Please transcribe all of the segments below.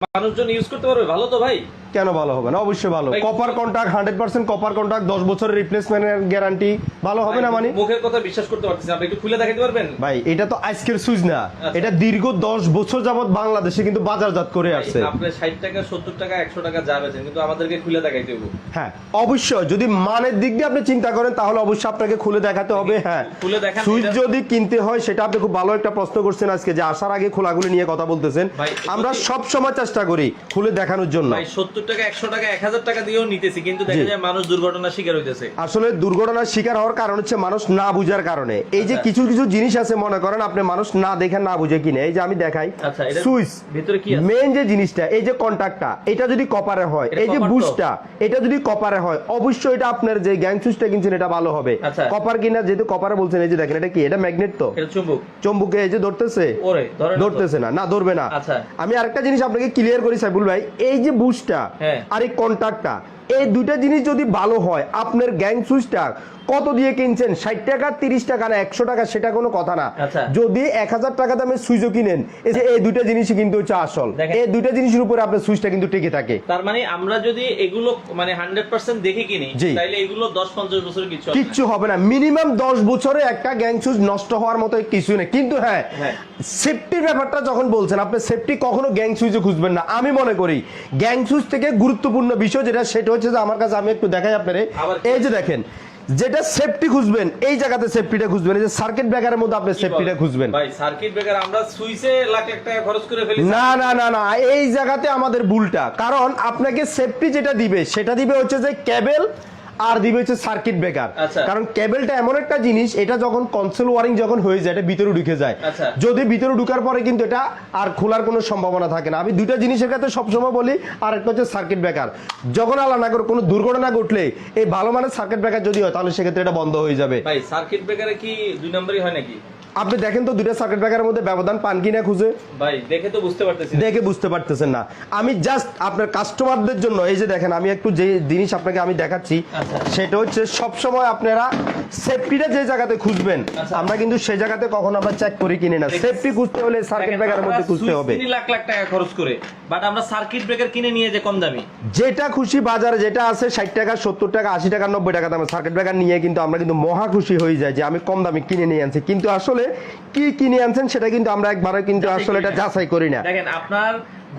মানুষজন ইউজ করতে পারবে? ভালো তো ভাই? কেন ভালো হবে না? অবশ্যই ভালো। Copper contact hundred percent copper contact দশ বছরের রিপ্লেসমেন্টের গ্যারান্টি ভালো হবে না মানে? মুখের কথা বিশ্বাস করতে পারতেছি আপনি একটু খুলে দেখাতে পারবেন? ভাই এটা তো আজকের সুইচ না। আচ্ছা। এটা দীর্ঘ দশ বছর যাবত বাংলাদেশে কিন্তু বাজারজাত করে আসছে। আপনার ষাট টাকা সত্তর টাকা একশো টাকা যা বেছেন কিন্তু আমাদেরকে খুলে দেখাইতে হবে হ্যাঁ অবশ্যই। যদি মানের দিক দিয়ে আপনি চিন্তা করেন তাহলে অবশ্যই আপনাকে খুলে দেখাতে হবে। হ্যাঁ। খুলে দেখান, সুইচ যদি কিনতে হয় সেটা আপনি খুব ভালো একটা প্রশ্ন করছেন আজকে যে আসার আগে খোলাগুলি নিয়ে কথা বলতেছেন। আমরা সব সময় চেষ্টা করি খুলে দেখানোর জন্য। ভাই সত্তর টাকা একশো টাকা এক হাজার টাকা দিয়েও নিতেছি কিন্তু দেখা যায় মানুষ দুর্ঘটনার শিকার হইতেছে। আসলে দুর্ঘটনার শিকার হওয়ার কারণ হচ্ছে মানুষ না বুঝার কারণে। এই যে আচ্ছা। কিছু কিছু জিনিস আছে মনে করেন আপনি মানুষ না দেখে না বুঝে কিনে। এই যে আমি দেখাই আচ্ছা সুইচ। ভিতরে কি মেন যে জিনিসটা এই যে কন্টাক্টটা এটা যদি কপারে হয় এই যে বুস্টটা এটা যদি কপারে হয় অবশ্যই এটা আপনার যে গ্যাং সুইচটা কিনছেন এটা ভালো হবে। আচ্ছা। কপার কিনা যেহেতু কপারে বলছেন এই যে দেখেন এটা কি? এটা ম্যাগনেট তো? চুম্বক। চম্বুকে এই যে ধরতেছে? ধরতেছে না না ধরবে না। আমি আরেকটা জিনিস আপনাকে ক্লিয়ার করি সাইবুল ভাই। এই যে হ্যাঁ। আর এই কন্টাক্টটা এই দুইটা জিনিস যদি ভালো হয় আপনার গ্যাং সুইচটা কত দিয়ে কিনছেন? ষাট টাকা তিরিশ টাকা না একশো টাকা সেটা কোনো কথা না। আচ্ছা। যদি এক হাজার টাকা দামে সুইচও কিনেন এই দুইটা জিনিসই কিন্তু হচ্ছে আসল। এই দুইটা জিনিসের উপরে আপনার সুইচটা কিন্তু টিকে থাকে। তার মানে আমরা যদি এগুলো মানে হান্ড্রেড পার্সেন্ট দেখে কিনি জি। তাইলে এগুলো দশ পঞ্চাশ বছরের কিছু কিচ্ছু হবে না। মিনিমাম দশ বছরে একটা গ্যাং সুইচ নষ্ট হওয়ার মতো কিছু নেই। কিন্তু হ্যাঁ হ্যাঁ। সেফটির ব্যাপারটা যখন বলছেন আপনি সেফটি কখনো গ্যাং সুইচে খুঁজবেন না। আমি মনে করি গ্যাং সুইচ থেকে গুরুত্বপূর্ণ বিষয় যেটা সেটা হচ্ছে যে আমার কাছে আমি একটু দেখাই আপনারে। এই যে দেখেন যেটা সেফটি খুঁজবেন এই জায়গাতে সেফটিটা খুঁজবেন এই যে সার্কিট ব্রেকারের মধ্যে আপনি সেফটিটা খুঁজবেন। ভাই সার্কিট ব্রেকার আমরা সুইচে লাখ এক টাকা খরচ করে ফেলি না না না না এই জায়গাতে আমাদের ভুলটা। কারণ আপনাকে সেফটি যেটা দিবে সেটা দিবে হচ্ছে যে কেবল আর দিবে হচ্ছে সার্কিট ব্রেকার আচ্ছা। কারণ কেবেলটা এমন একটা জিনিস এটা যখন কনসোল ওয়ারিং যখন হয়ে যায় এটা ভিতরে ঢুকে যায়। আচ্ছা। যদি ভিতরে ঢুকার পরে কিন্তু এটা আর খোলার কোনো সম্ভাবনা থাকে না। আমি দুইটা জিনিসের ক্ষেত্রে সবসময় বলি আর একটা হচ্ছে সার্কিট ব্রেকার যখন আল্লাহ না করে কোনো দুর্ঘটনা ঘটলে এই ভালো মানের সার্কিট ব্রেকার যদি হয় তাহলে সেক্ষেত্রে এটা বন্ধ হয়ে যাবে। ভাই সার্কিট ব্রেকারে কি দুই নম্বরই হয় নাকি? আপনি দেখেন তো দুইটা সার্কিট ব্রেকারের মধ্যে ব্যবধান পান কিনা খুঁজে? ভাই দেখে তো বুঝতে পারতেছি দেখে বুঝতে পারতেছেন না। আমি জাস্ট আপনার কাস্টমারদের জন্য এই যে দেখেন আমি একটু যে জিনিস আপনাকে আমি দেখাচ্ছি আচ্ছা। সেটা হচ্ছে সব সময় আপনারা সেফটিটা যে জায়গাতে খুঁজবেন আচ্ছা। আমরা কিন্তু সেই জায়গাতে কখনো আমরা চেক করে কিনি না। সেফটি খুঁজতে হলে সার্কিট ব্রেকারের মধ্যে খুঁজতে হবে। লাখ লাখ টাকা খরচ করে বাট আমরা সার্কিট ব্রেকার কিনে নিয়ে যে কম দামি। যেটা খুশি বাজারে যেটা আছে ষাট টাকা সত্তর টাকা আশি টাকা নব্বই টাকা দামে সার্কিট ব্রেকার নিয়ে কিন্তু আমরা কিন্তু মহা খুশি হয়ে যায় যে আমি কম দামে কিনে নিয়ে আনছি। কিন্তু আসলে কি কিনে আনছেন সেটা কিন্তু আমরা একবারও কিন্তু আসলে এটা যাচাই করি না। দেখেন আপনার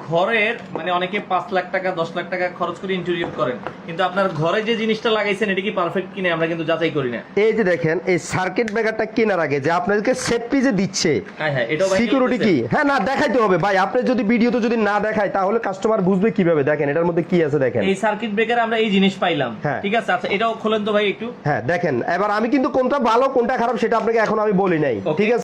ঘরের মানে অনেকে পাঁচ লাখ টাকা দশ লাখ টাকা খরচ করে ইন্টেরিয়র করেন। কিন্তু আপনার ঘরে যে জিনিসটা লাগাইছেন এটা কি পারফেক্ট কিনে আমরা কিন্তু যাচাই করি না। এই যে দেখেন এই সার্কিট ব্রেকারটা কেনার আগে যে আপনাদেরকে সেফটি যে দিচ্ছে হ্যাঁ হ্যাঁ এটাও ভাই সিকিউরিটি কি? হ্যাঁ না দেখাইতে হবে। ভাই আপনি যদি ভিডিওতে যদি না দেখায় তাহলে কাস্টমার বুঝবে কীভাবে? দেখেন এটার মধ্যে কি আছে দেখেন। এই সার্কিট ব্রেকার আমরা এই জিনিস পাইলাম। হ্যাঁ। ঠিক আছে? আচ্ছা এটাও খোলেন তো ভাই একটু। হ্যাঁ দেখেন এবার আমি কিন্তু কোনটা ভালো কোনটা খারাপ সেটা আপনাকে এখন আমি বলি নাই। ঠিক আছে?